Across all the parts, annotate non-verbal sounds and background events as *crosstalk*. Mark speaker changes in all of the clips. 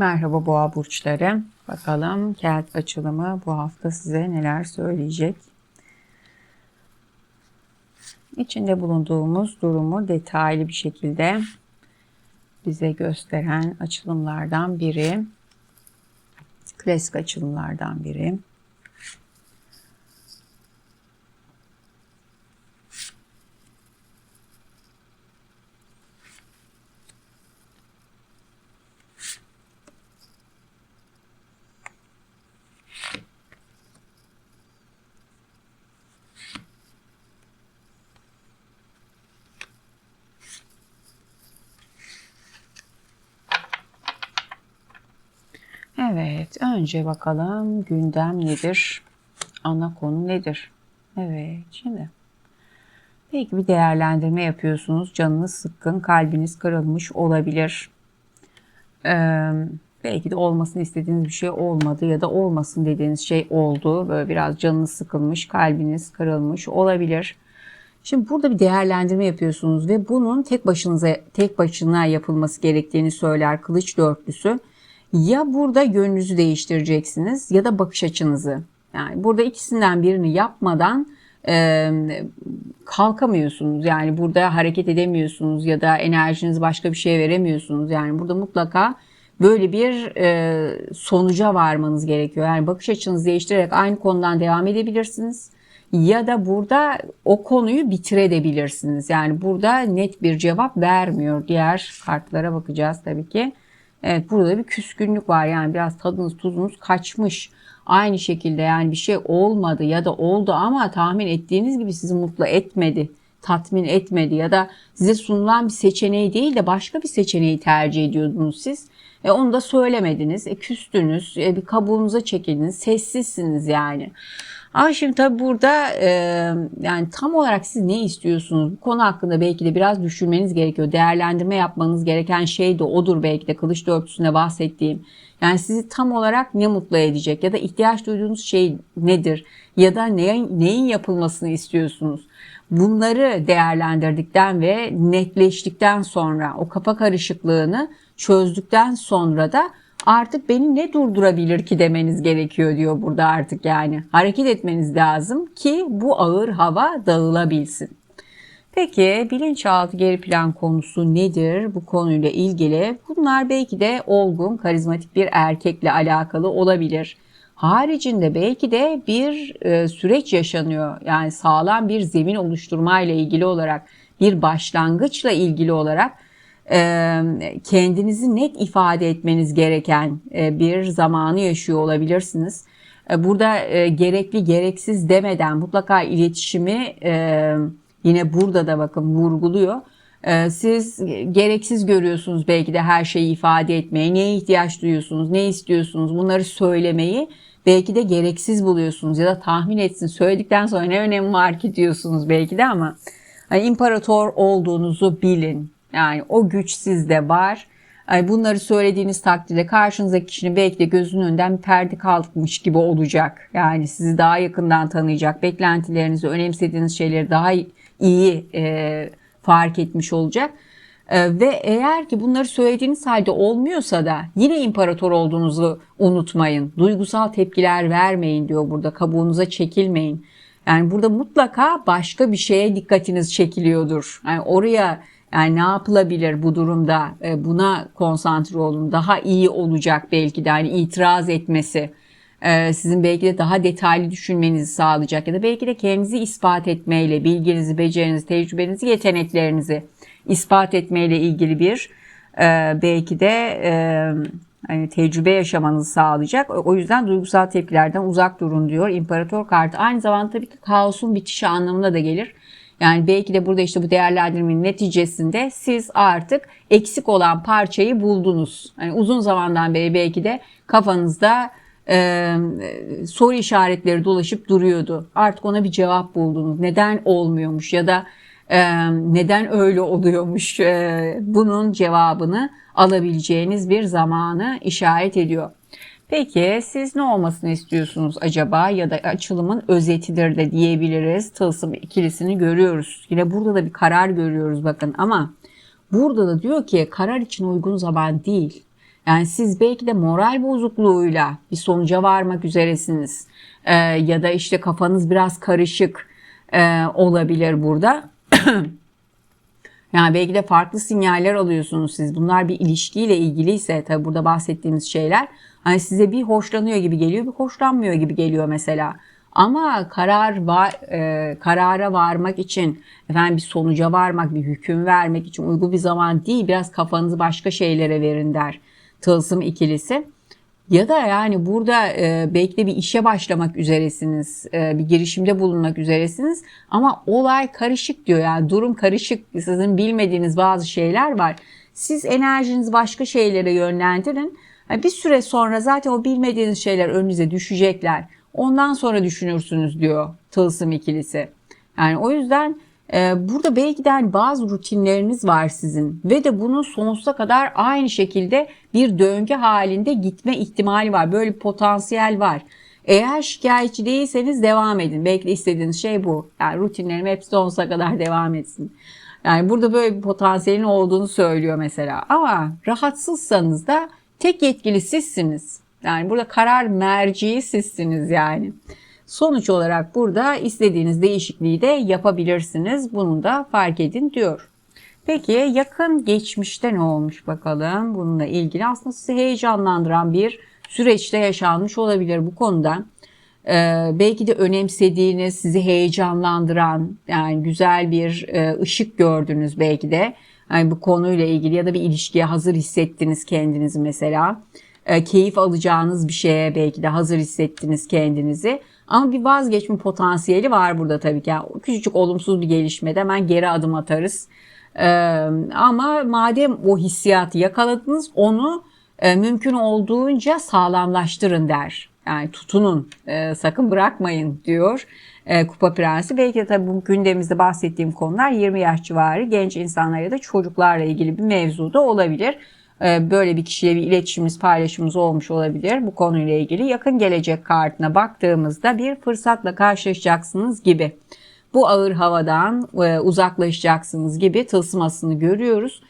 Speaker 1: Merhaba boğa burçları. Bakalım kelt açılımı bu hafta size neler söyleyecek. İçinde bulunduğumuz durumu detaylı bir şekilde bize gösteren açılımlardan biri. Klasik açılımlardan biri. Evet, önce bakalım gündem nedir? Ana konu nedir? Evet, şimdi belki bir değerlendirme yapıyorsunuz. Canınız sıkkın, kalbiniz kırılmış olabilir. Ee, belki de olmasını istediğiniz bir şey olmadı ya da olmasın dediğiniz şey oldu. Böyle biraz canınız sıkılmış, kalbiniz kırılmış olabilir. Şimdi burada bir değerlendirme yapıyorsunuz ve bunun tek başınıza tek başına yapılması gerektiğini söyler kılıç dörtlüsü. Ya burada yönünüzü değiştireceksiniz ya da bakış açınızı. Yani burada ikisinden birini yapmadan e, kalkamıyorsunuz. Yani burada hareket edemiyorsunuz ya da enerjinizi başka bir şeye veremiyorsunuz. Yani burada mutlaka böyle bir e, sonuca varmanız gerekiyor. Yani bakış açınızı değiştirerek aynı konudan devam edebilirsiniz. Ya da burada o konuyu bitirebilirsiniz. Yani burada net bir cevap vermiyor. Diğer kartlara bakacağız tabii ki. Evet burada bir küskünlük var yani biraz tadınız tuzunuz kaçmış. Aynı şekilde yani bir şey olmadı ya da oldu ama tahmin ettiğiniz gibi sizi mutlu etmedi, tatmin etmedi ya da size sunulan bir seçeneği değil de başka bir seçeneği tercih ediyordunuz siz. E onu da söylemediniz, e küstünüz, e bir kabuğunuza çekildiniz, sessizsiniz yani. Ama şimdi tabii burada e, yani tam olarak siz ne istiyorsunuz? Bu konu hakkında belki de biraz düşünmeniz gerekiyor. Değerlendirme yapmanız gereken şey de odur belki de kılıç dörtüsünde bahsettiğim. Yani sizi tam olarak ne mutlu edecek ya da ihtiyaç duyduğunuz şey nedir? Ya da neyin, neyin yapılmasını istiyorsunuz? Bunları değerlendirdikten ve netleştikten sonra o kafa karışıklığını çözdükten sonra da artık beni ne durdurabilir ki demeniz gerekiyor diyor burada artık yani. Hareket etmeniz lazım ki bu ağır hava dağılabilsin. Peki bilinçaltı geri plan konusu nedir bu konuyla ilgili? Bunlar belki de olgun, karizmatik bir erkekle alakalı olabilir. Haricinde belki de bir e, süreç yaşanıyor. Yani sağlam bir zemin oluşturmayla ilgili olarak, bir başlangıçla ilgili olarak kendinizi net ifade etmeniz gereken bir zamanı yaşıyor olabilirsiniz. Burada gerekli gereksiz demeden mutlaka iletişimi yine burada da bakın vurguluyor. Siz gereksiz görüyorsunuz belki de her şeyi ifade etmeyi, neye ihtiyaç duyuyorsunuz, ne istiyorsunuz bunları söylemeyi belki de gereksiz buluyorsunuz ya da tahmin etsin söyledikten sonra ne önemi var ki diyorsunuz belki de ama hani imparator olduğunuzu bilin. Yani o güç sizde var. Bunları söylediğiniz takdirde karşınızdaki kişinin belki de gözünün önünden bir perde kalkmış gibi olacak. Yani sizi daha yakından tanıyacak, beklentilerinizi, önemsediğiniz şeyleri daha iyi e, fark etmiş olacak. E, ve eğer ki bunları söylediğiniz halde olmuyorsa da yine imparator olduğunuzu unutmayın. Duygusal tepkiler vermeyin diyor burada. Kabuğunuza çekilmeyin. Yani burada mutlaka başka bir şeye dikkatiniz çekiliyordur. Yani oraya yani ne yapılabilir bu durumda? E, buna konsantre olun. Daha iyi olacak belki de. Yani itiraz etmesi e, sizin belki de daha detaylı düşünmenizi sağlayacak ya da belki de kendinizi ispat etmeyle, bilginizi, becerinizi, tecrübenizi, yeteneklerinizi ispat etmeyle ilgili bir e, belki de hani tecrübe yaşamanızı sağlayacak. O yüzden duygusal tepkilerden uzak durun diyor. İmparator kartı aynı zamanda tabii ki kaosun bitişi anlamına da gelir. Yani belki de burada işte bu değerlendirmenin neticesinde siz artık eksik olan parçayı buldunuz. Yani uzun zamandan beri belki de kafanızda e, soru işaretleri dolaşıp duruyordu. Artık ona bir cevap buldunuz. Neden olmuyormuş ya da e, neden öyle oluyormuş e, bunun cevabını alabileceğiniz bir zamanı işaret ediyor. Peki siz ne olmasını istiyorsunuz acaba ya da açılımın özetidir de diyebiliriz. Tılsım ikilisini görüyoruz. Yine burada da bir karar görüyoruz bakın ama burada da diyor ki karar için uygun zaman değil. Yani siz belki de moral bozukluğuyla bir sonuca varmak üzeresiniz. Ee, ya da işte kafanız biraz karışık e, olabilir burada. *clears throat* Yani belki de farklı sinyaller alıyorsunuz siz. Bunlar bir ilişkiyle ilgiliyse tabi burada bahsettiğimiz şeyler hani size bir hoşlanıyor gibi geliyor, bir hoşlanmıyor gibi geliyor mesela. Ama karar var, e, karara varmak için, efendim bir sonuca varmak, bir hüküm vermek için uygun bir zaman değil. Biraz kafanızı başka şeylere verin der Tılsım ikilisi. Ya da yani burada e, belki de bir işe başlamak üzeresiniz, e, bir girişimde bulunmak üzeresiniz ama olay karışık diyor yani durum karışık, sizin bilmediğiniz bazı şeyler var. Siz enerjinizi başka şeylere yönlendirin. Yani bir süre sonra zaten o bilmediğiniz şeyler önünüze düşecekler. Ondan sonra düşünürsünüz diyor Tılsım ikilisi. Yani o yüzden burada belki de hani bazı rutinleriniz var sizin ve de bunun sonsuza kadar aynı şekilde bir döngü halinde gitme ihtimali var. Böyle bir potansiyel var. Eğer şikayetçi değilseniz devam edin. Belki de istediğiniz şey bu. Yani rutinlerim hep sonsuza kadar devam etsin. Yani burada böyle bir potansiyelin olduğunu söylüyor mesela. Ama rahatsızsanız da tek yetkili sizsiniz. Yani burada karar merciği sizsiniz yani. Sonuç olarak burada istediğiniz değişikliği de yapabilirsiniz. Bunu da fark edin diyor. Peki yakın geçmişte ne olmuş bakalım bununla ilgili aslında sizi heyecanlandıran bir süreçte yaşanmış olabilir bu konuda. Ee, belki de önemsediğiniz, sizi heyecanlandıran yani güzel bir e, ışık gördünüz belki de. Yani bu konuyla ilgili ya da bir ilişkiye hazır hissettiniz kendinizi mesela. E, keyif alacağınız bir şeye belki de hazır hissettiniz kendinizi. Ama bir vazgeçme potansiyeli var burada tabii ki. Yani küçücük olumsuz bir gelişmede hemen geri adım atarız. Ee, ama madem o hissiyatı yakaladınız onu e, mümkün olduğunca sağlamlaştırın der. Yani tutunun, e, sakın bırakmayın diyor e, Kupa Prensi. Belki de tabii bu gündemimizde bahsettiğim konular 20 yaş civarı genç insanlar ya da çocuklarla ilgili bir mevzu da olabilir. E, böyle bir kişiyle bir iletişimimiz, paylaşımımız olmuş olabilir bu konuyla ilgili. Yakın gelecek kartına baktığımızda bir fırsatla karşılaşacaksınız gibi. Bu ağır havadan e, uzaklaşacaksınız gibi tılsımasını görüyoruz.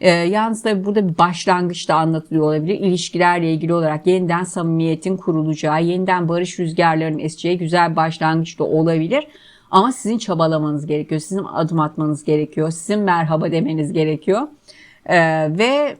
Speaker 1: E, yalnız tabi burada bir başlangıç da anlatılıyor olabilir. İlişkilerle ilgili olarak yeniden samimiyetin kurulacağı, yeniden barış rüzgarlarının eseceği güzel bir başlangıç da olabilir. Ama sizin çabalamanız gerekiyor, sizin adım atmanız gerekiyor, sizin merhaba demeniz gerekiyor. Ee, ve e,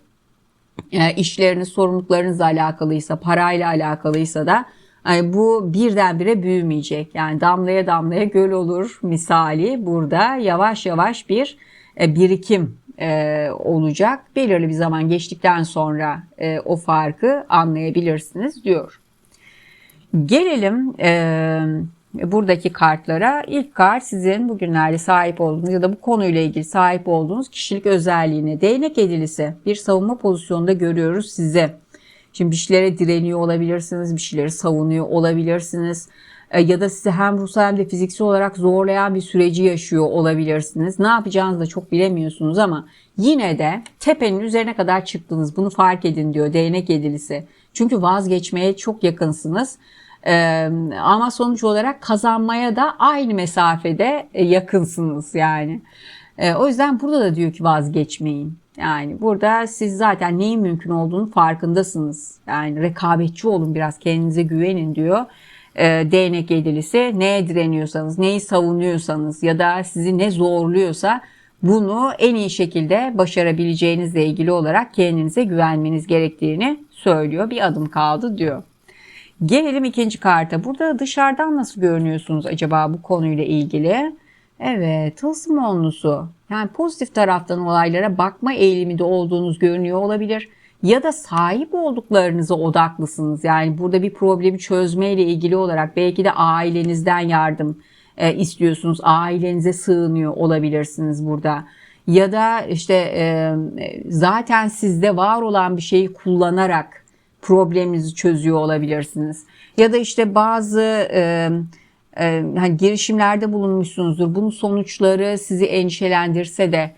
Speaker 1: işleriniz, sorumluluklarınızla alakalıysa, parayla alakalıysa da yani bu birdenbire büyümeyecek. Yani damlaya damlaya göl olur misali burada yavaş yavaş bir e, birikim e, olacak. Belirli bir zaman geçtikten sonra e, o farkı anlayabilirsiniz diyor. Gelelim e, buradaki kartlara. İlk kart sizin bugünlerde sahip olduğunuz ya da bu konuyla ilgili sahip olduğunuz kişilik özelliğine. Değnek edilisi bir savunma pozisyonunda görüyoruz size. Şimdi bir şeylere direniyor olabilirsiniz, bir şeyleri savunuyor olabilirsiniz. E, ya da sizi hem ruhsal hem de fiziksel olarak zorlayan bir süreci yaşıyor olabilirsiniz. Ne yapacağınızı da çok bilemiyorsunuz ama yine de tepenin üzerine kadar çıktınız. Bunu fark edin diyor değnek edilisi. Çünkü vazgeçmeye çok yakınsınız. Ee, ama sonuç olarak kazanmaya da aynı mesafede e, yakınsınız yani. Ee, o yüzden burada da diyor ki vazgeçmeyin. Yani burada siz zaten neyin mümkün olduğunu farkındasınız. Yani rekabetçi olun biraz kendinize güvenin diyor. Ee, değnek yedilisi neye direniyorsanız, neyi savunuyorsanız ya da sizi ne zorluyorsa bunu en iyi şekilde başarabileceğinizle ilgili olarak kendinize güvenmeniz gerektiğini söylüyor. Bir adım kaldı diyor. Gelelim ikinci karta. Burada dışarıdan nasıl görünüyorsunuz acaba bu konuyla ilgili? Evet, tılsım onlusu. Yani pozitif taraftan olaylara bakma eğiliminde olduğunuz görünüyor olabilir. Ya da sahip olduklarınıza odaklısınız. Yani burada bir problemi çözmeyle ilgili olarak belki de ailenizden yardım e, istiyorsunuz. Ailenize sığınıyor olabilirsiniz burada. Ya da işte e, zaten sizde var olan bir şeyi kullanarak probleminizi çözüyor olabilirsiniz. Ya da işte bazı e, e, hani girişimlerde bulunmuşsunuzdur. Bunun sonuçları sizi endişelendirse de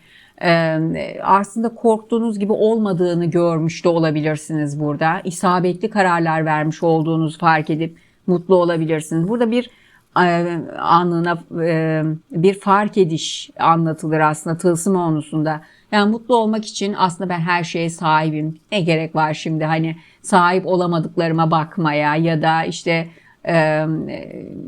Speaker 1: e, aslında korktuğunuz gibi olmadığını görmüş de olabilirsiniz burada. İsabetli kararlar vermiş olduğunuzu fark edip mutlu olabilirsiniz. Burada bir e, anına e, bir fark ediş anlatılır aslında tılsım onusunda. Yani mutlu olmak için aslında ben her şeye sahibim. Ne gerek var şimdi hani sahip olamadıklarıma bakmaya ya da işte e,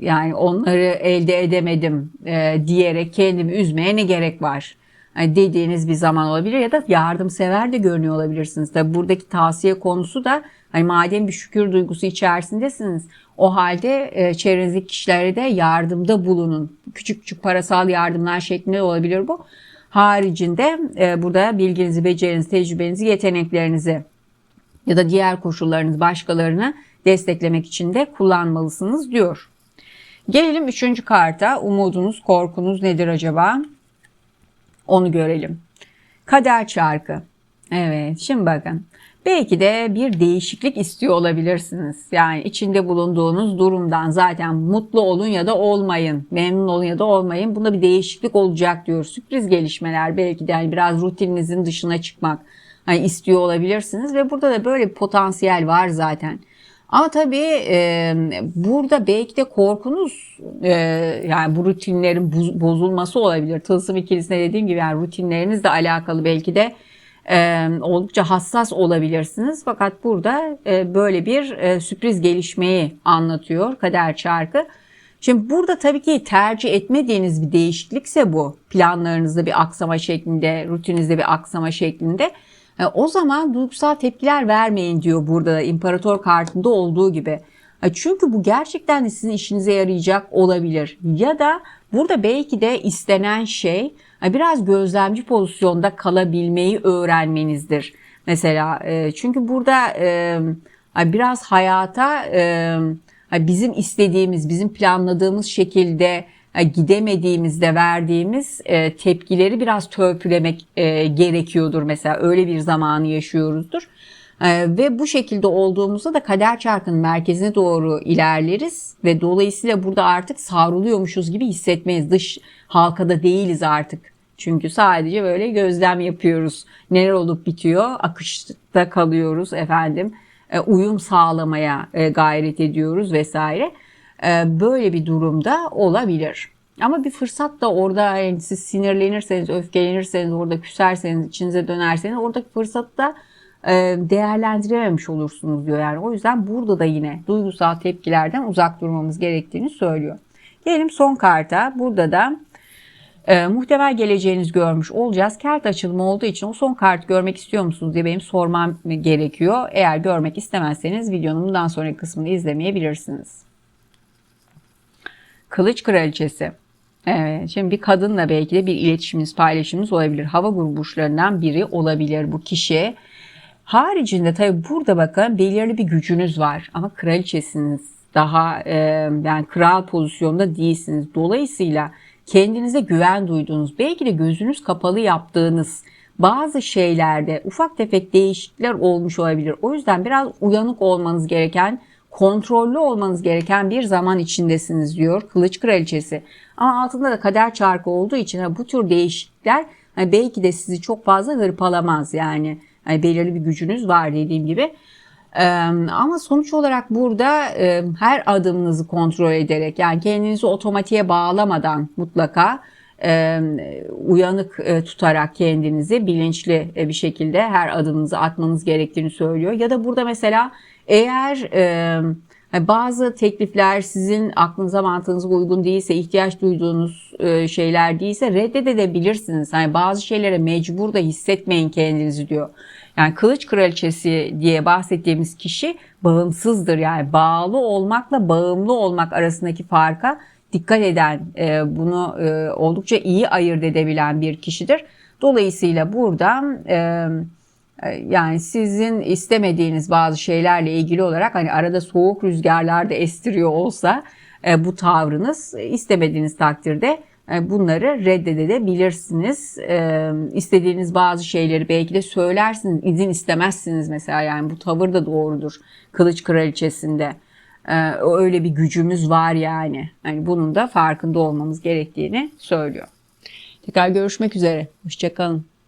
Speaker 1: yani onları elde edemedim e, diyerek kendimi üzmeye ne gerek var? Yani dediğiniz bir zaman olabilir ya da yardımsever de görünüyor olabilirsiniz. Tabi buradaki tavsiye konusu da hani madem bir şükür duygusu içerisindesiniz o halde e, çevrenizdeki kişilere de yardımda bulunun. Küçük küçük parasal yardımlar şeklinde olabilir bu. Haricinde e, burada bilginizi, becerinizi, tecrübenizi, yeteneklerinizi ya da diğer koşullarınız başkalarını desteklemek için de kullanmalısınız diyor. Gelelim üçüncü karta. Umudunuz, korkunuz nedir acaba? Onu görelim. Kader çarkı. Evet şimdi bakın. Belki de bir değişiklik istiyor olabilirsiniz. Yani içinde bulunduğunuz durumdan zaten mutlu olun ya da olmayın. Memnun olun ya da olmayın. Bunda bir değişiklik olacak diyor. Sürpriz gelişmeler belki de yani biraz rutininizin dışına çıkmak hani istiyor olabilirsiniz. Ve burada da böyle bir potansiyel var zaten. Ama tabii e, burada belki de korkunuz e, yani bu rutinlerin bozulması olabilir. Tılsım ikilisine dediğim gibi yani rutinlerinizle alakalı belki de oldukça hassas olabilirsiniz. Fakat burada böyle bir sürpriz gelişmeyi anlatıyor kader çarkı. Şimdi burada tabii ki tercih etmediğiniz bir değişiklikse bu planlarınızda bir aksama şeklinde, rutininizde bir aksama şeklinde e, o zaman duygusal tepkiler vermeyin diyor burada da imparator kartında olduğu gibi. E, çünkü bu gerçekten de sizin işinize yarayacak olabilir. Ya da burada belki de istenen şey biraz gözlemci pozisyonda kalabilmeyi öğrenmenizdir. Mesela çünkü burada biraz hayata bizim istediğimiz, bizim planladığımız şekilde gidemediğimizde verdiğimiz e, tepkileri biraz törpülemek e, gerekiyordur mesela öyle bir zamanı yaşıyoruzdur. E, ve bu şekilde olduğumuzda da kader çarkının merkezine doğru ilerleriz ve dolayısıyla burada artık savruluyormuşuz gibi hissetmeyiz. Dış halkada değiliz artık. Çünkü sadece böyle gözlem yapıyoruz. Neler olup bitiyor, akışta kalıyoruz efendim. Uyum sağlamaya gayret ediyoruz vesaire. E, böyle bir durumda olabilir. Ama bir fırsat da orada yani siz sinirlenirseniz, öfkelenirseniz, orada küserseniz, içinize dönerseniz oradaki fırsatı da e, değerlendirememiş olursunuz diyor. Yani o yüzden burada da yine duygusal tepkilerden uzak durmamız gerektiğini söylüyor. Gelelim son karta. Burada da e, muhtemel geleceğiniz görmüş olacağız. Kart açılımı olduğu için o son kartı görmek istiyor musunuz diye benim sormam gerekiyor. Eğer görmek istemezseniz videonun bundan sonraki kısmını izlemeyebilirsiniz. Kılıç kraliçesi. Evet, şimdi bir kadınla belki de bir iletişiminiz, paylaşımınız olabilir. Hava grubu burçlarından biri olabilir bu kişi. Haricinde tabi burada bakın belirli bir gücünüz var ama kraliçesiniz. Daha e, yani kral pozisyonda değilsiniz. Dolayısıyla kendinize güven duyduğunuz, belki de gözünüz kapalı yaptığınız bazı şeylerde ufak tefek değişiklikler olmuş olabilir. O yüzden biraz uyanık olmanız gereken kontrollü olmanız gereken bir zaman içindesiniz diyor Kılıç Kraliçesi. Ama altında da kader çarkı olduğu için bu tür değişiklikler hani belki de sizi çok fazla hırpalamaz yani. Yani belirli bir gücünüz var dediğim gibi. Ee, ama sonuç olarak burada e, her adımınızı kontrol ederek yani kendinizi otomatiğe bağlamadan mutlaka e, uyanık e, tutarak kendinizi bilinçli e, bir şekilde her adımınızı atmanız gerektiğini söylüyor. Ya da burada mesela eğer e, bazı teklifler sizin aklınıza mantığınıza uygun değilse, ihtiyaç duyduğunuz e, şeyler değilse reddedebilirsiniz. Yani bazı şeylere mecbur da hissetmeyin kendinizi diyor. Yani kılıç kraliçesi diye bahsettiğimiz kişi bağımsızdır. Yani bağlı olmakla bağımlı olmak arasındaki farka dikkat eden, e, bunu e, oldukça iyi ayırt edebilen bir kişidir. Dolayısıyla burada yani sizin istemediğiniz bazı şeylerle ilgili olarak hani arada soğuk rüzgarlar da estiriyor olsa e, bu tavrınız istemediğiniz takdirde e, bunları reddedebilirsiniz. E, istediğiniz bazı şeyleri belki de söylersiniz, izin istemezsiniz mesela yani bu tavır da doğrudur kılıç kraliçesinde. Öyle bir gücümüz var yani. yani bunun da farkında olmamız gerektiğini söylüyor. Tekrar görüşmek üzere. Hoşçakalın.